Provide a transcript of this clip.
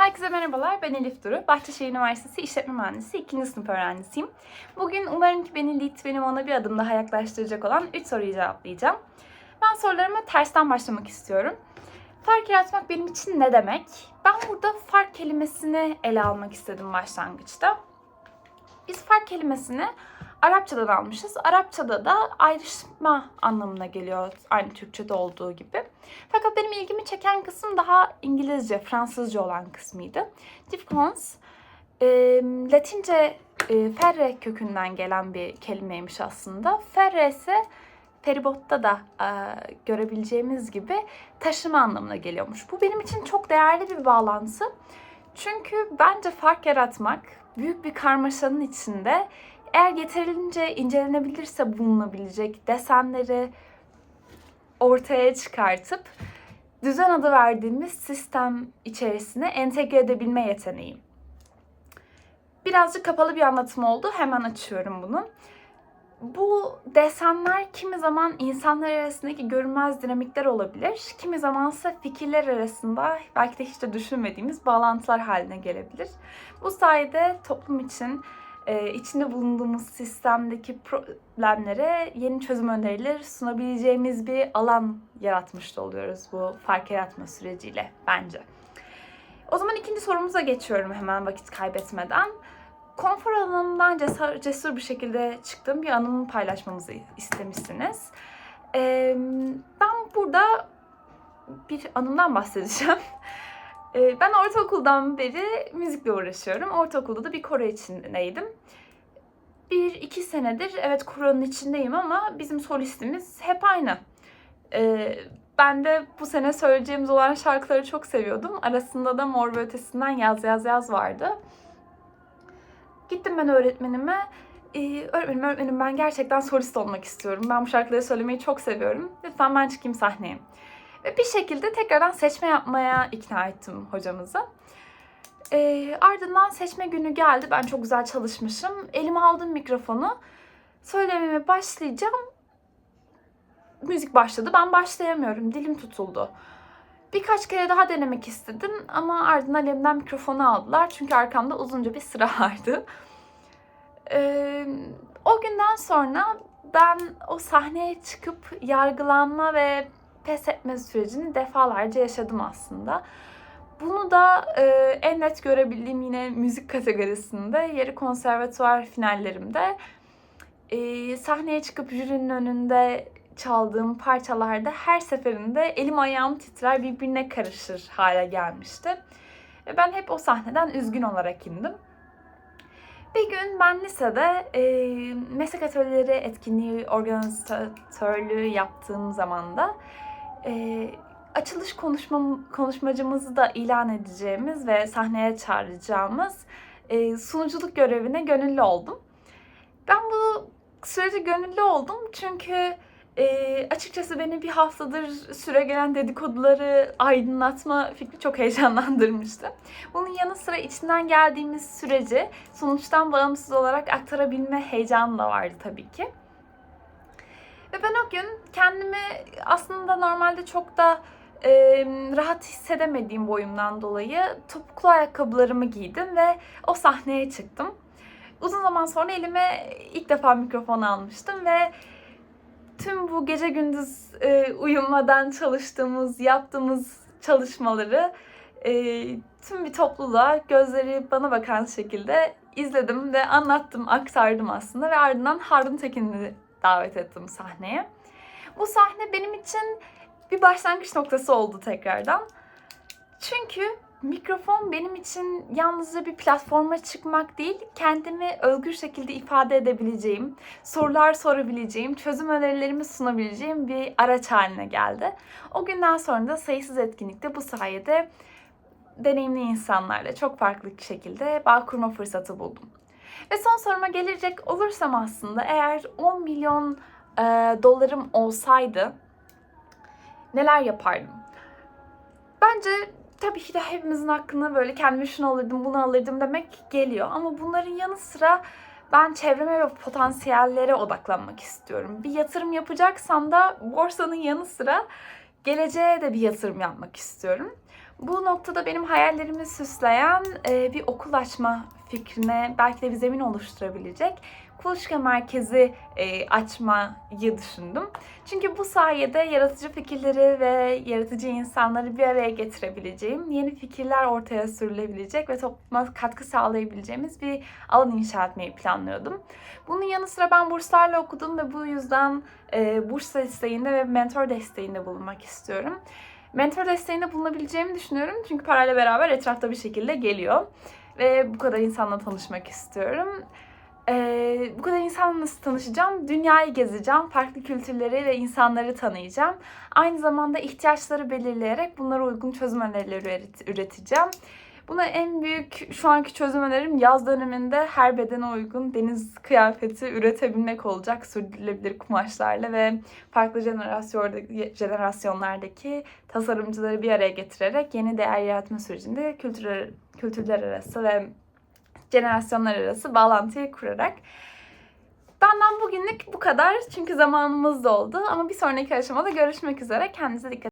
Herkese merhabalar, ben Elif Duru. Bahçeşehir Üniversitesi İşletme Mühendisi 2. sınıf öğrencisiyim. Bugün umarım ki beni Lead benim ona bir adım daha yaklaştıracak olan 3 soruyu cevaplayacağım. Ben sorularıma tersten başlamak istiyorum. Fark yaratmak benim için ne demek? Ben burada fark kelimesini ele almak istedim başlangıçta. Biz fark kelimesini Arapçadan almışız. Arapçada da ayrışma anlamına geliyor aynı Türkçe'de olduğu gibi. Fakat benim ilgimi çeken kısım daha İngilizce, Fransızca olan kısmıydı. Difference, e, Latince e, ferre kökünden gelen bir kelimeymiş aslında. Ferre ise feribotta da e, görebileceğimiz gibi taşıma anlamına geliyormuş. Bu benim için çok değerli bir bağlantı. Çünkü bence fark yaratmak büyük bir karmaşanın içinde eğer yeterince incelenebilirse bulunabilecek desenleri ortaya çıkartıp düzen adı verdiğimiz sistem içerisine entegre edebilme yeteneği. Birazcık kapalı bir anlatım oldu. Hemen açıyorum bunu. Bu desenler kimi zaman insanlar arasındaki görünmez dinamikler olabilir. Kimi zamansa fikirler arasında belki de hiç de düşünmediğimiz bağlantılar haline gelebilir. Bu sayede toplum için e, içinde bulunduğumuz sistemdeki problemlere yeni çözüm önerileri sunabileceğimiz bir alan yaratmış da oluyoruz bu fark yaratma süreciyle bence. O zaman ikinci sorumuza geçiyorum hemen vakit kaybetmeden. Konfor alanımdan cesur, cesur bir şekilde çıktığım bir anımı paylaşmamızı istemişsiniz. Ee, ben burada bir anımdan bahsedeceğim. Ee, ben ortaokuldan beri müzikle uğraşıyorum. Ortaokulda da bir koro içindeydim. Bir iki senedir evet koronun içindeyim ama bizim solistimiz hep aynı. Ee, ben de bu sene söyleyeceğimiz olan şarkıları çok seviyordum. Arasında da Mor ve Ötesi'nden Yaz Yaz Yaz vardı. Gittim ben öğretmenime. Ee, öğretmenim, öğretmenim ben gerçekten solist olmak istiyorum. Ben bu şarkıları söylemeyi çok seviyorum. Lütfen ben çıkayım sahneye. Ve bir şekilde tekrardan seçme yapmaya ikna ettim hocamızı. E, ardından seçme günü geldi. Ben çok güzel çalışmışım. Elime aldım mikrofonu. Söylememe başlayacağım. Müzik başladı. Ben başlayamıyorum. Dilim tutuldu. Birkaç kere daha denemek istedim ama ardından elimden mikrofonu aldılar. Çünkü arkamda uzunca bir sıra vardı. Ee, o günden sonra ben o sahneye çıkıp yargılanma ve pes etme sürecini defalarca yaşadım aslında. Bunu da e, en net görebildiğim yine müzik kategorisinde yarı konservatuvar finallerimde e, sahneye çıkıp jürinin önünde çaldığım parçalarda her seferinde elim ayağım titrer birbirine karışır hale gelmişti. Ve ben hep o sahneden üzgün olarak indim. Bir gün ben lisede e, meslek atölyeleri etkinliği organizatörlüğü yaptığım zaman da e, açılış konuşmam, konuşmacımızı da ilan edeceğimiz ve sahneye çağıracağımız e, sunuculuk görevine gönüllü oldum. Ben bu sürece gönüllü oldum çünkü e, açıkçası beni bir haftadır süre gelen dedikoduları aydınlatma fikri çok heyecanlandırmıştı. Bunun yanı sıra içinden geldiğimiz süreci sonuçtan bağımsız olarak aktarabilme heyecanı da vardı tabii ki. Ve ben o gün kendimi aslında normalde çok da e, rahat hissedemediğim boyumdan dolayı topuklu ayakkabılarımı giydim ve o sahneye çıktım. Uzun zaman sonra elime ilk defa mikrofon almıştım ve tüm bu gece gündüz e, uyumadan çalıştığımız, yaptığımız çalışmaları e, tüm bir topluluğa gözleri bana bakan şekilde izledim ve anlattım, aktardım aslında ve ardından Harun Tekin'i davet ettim sahneye. Bu sahne benim için bir başlangıç noktası oldu tekrardan. Çünkü mikrofon benim için yalnızca bir platforma çıkmak değil, kendimi özgür şekilde ifade edebileceğim, sorular sorabileceğim, çözüm önerilerimi sunabileceğim bir araç haline geldi. O günden sonra da sayısız etkinlikte bu sayede deneyimli insanlarla çok farklı şekilde bağ kurma fırsatı buldum. Ve son soruma gelecek olursam aslında eğer 10 milyon e, dolarım olsaydı neler yapardım? Bence tabii ki de hepimizin aklına böyle kendime şunu alırdım, bunu alırdım demek geliyor. Ama bunların yanı sıra ben çevreme ve potansiyellere odaklanmak istiyorum. Bir yatırım yapacaksam da borsanın yanı sıra geleceğe de bir yatırım yapmak istiyorum. Bu noktada benim hayallerimi süsleyen e, bir okul açma fikrine belki de bir zemin oluşturabilecek kuluçka merkezi e, açmayı düşündüm. Çünkü bu sayede yaratıcı fikirleri ve yaratıcı insanları bir araya getirebileceğim, yeni fikirler ortaya sürülebilecek ve topluma katkı sağlayabileceğimiz bir alan inşa etmeyi planlıyordum. Bunun yanı sıra ben burslarla okudum ve bu yüzden e, burs desteğinde ve mentor desteğinde bulunmak istiyorum. Mentor desteğinde bulunabileceğimi düşünüyorum çünkü parayla beraber etrafta bir şekilde geliyor. Ve bu kadar insanla tanışmak istiyorum. Ee, bu kadar insanla nasıl tanışacağım? Dünyayı gezeceğim, farklı kültürleri ve insanları tanıyacağım. Aynı zamanda ihtiyaçları belirleyerek bunlara uygun çözüm önerileri üret- üreteceğim. Buna en büyük şu anki çözüm önerim yaz döneminde her bedene uygun deniz kıyafeti üretebilmek olacak sürdürülebilir kumaşlarla ve farklı jenerasyonlardaki tasarımcıları bir araya getirerek yeni değer yaratma sürecinde kültürler, kültürler arası ve jenerasyonlar arası bağlantıyı kurarak. Benden bugünlük bu kadar çünkü zamanımız doldu ama bir sonraki aşamada görüşmek üzere. Kendinize dikkat